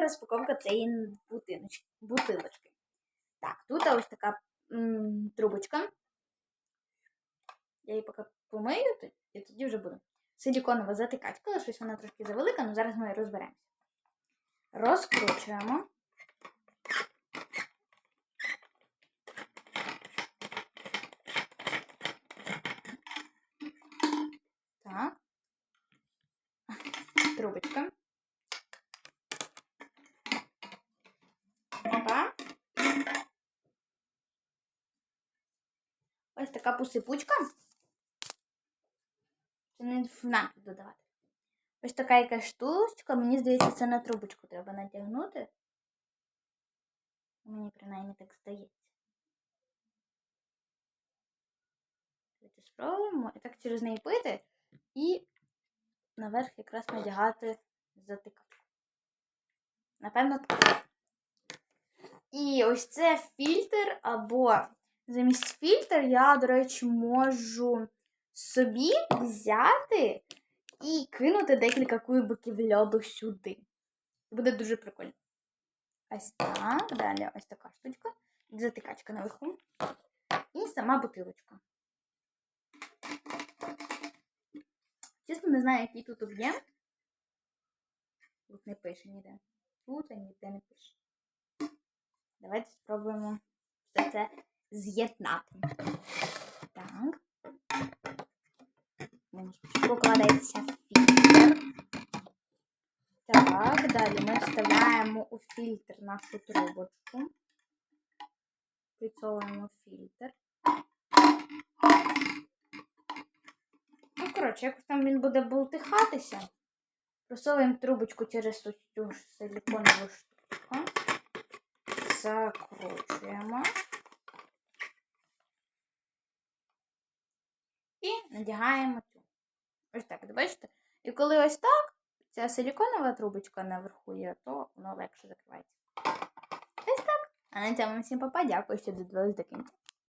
розпаковка цієї бутилочки. Так, тут ось така м, трубочка. Я її поки помию і тоді вже буду. Силіконова затикачка, щось вона трошки завелика, але зараз ми її розберемося. Розкручуємо. Так. Трубочка. Опа. Ось така посипучка. Це не напій додавати. Ось така якась штучка. Мені здається, це на трубочку треба натягнути. Мені принаймні так здається. Давайте спробуємо. І так через неї пити і наверх якраз надягати затикачку. Напевно, так. І ось це фільтр, або замість фільтр я, до речі, можу собі взяти і кинути декілька кубиків льоду сюди. Буде дуже прикольно. Ось так. Далі ось така штучка. Затикачка наверху. І сама бутилочка. Чесно, не знаю, який тут об'єм. Тут не пише ніде. Тут ніде не пише. Давайте спробуємо все це з'єднати. Так. Покладається фільтр. Так, далі ми вставляємо у фільтр нашу трубочку. Підсовуємо фільтр. Ну, коротше, якось там він буде болтихатися. Просовуємо трубочку через ось цю силіконову штуку. Закручуємо. І надягаємо цю. Ось так, бачите? І коли ось так, ця силіконова трубочка наверху є, то воно легше закривається. Ось так. А на цьому всім папа. Дякую, що додивились до кінця.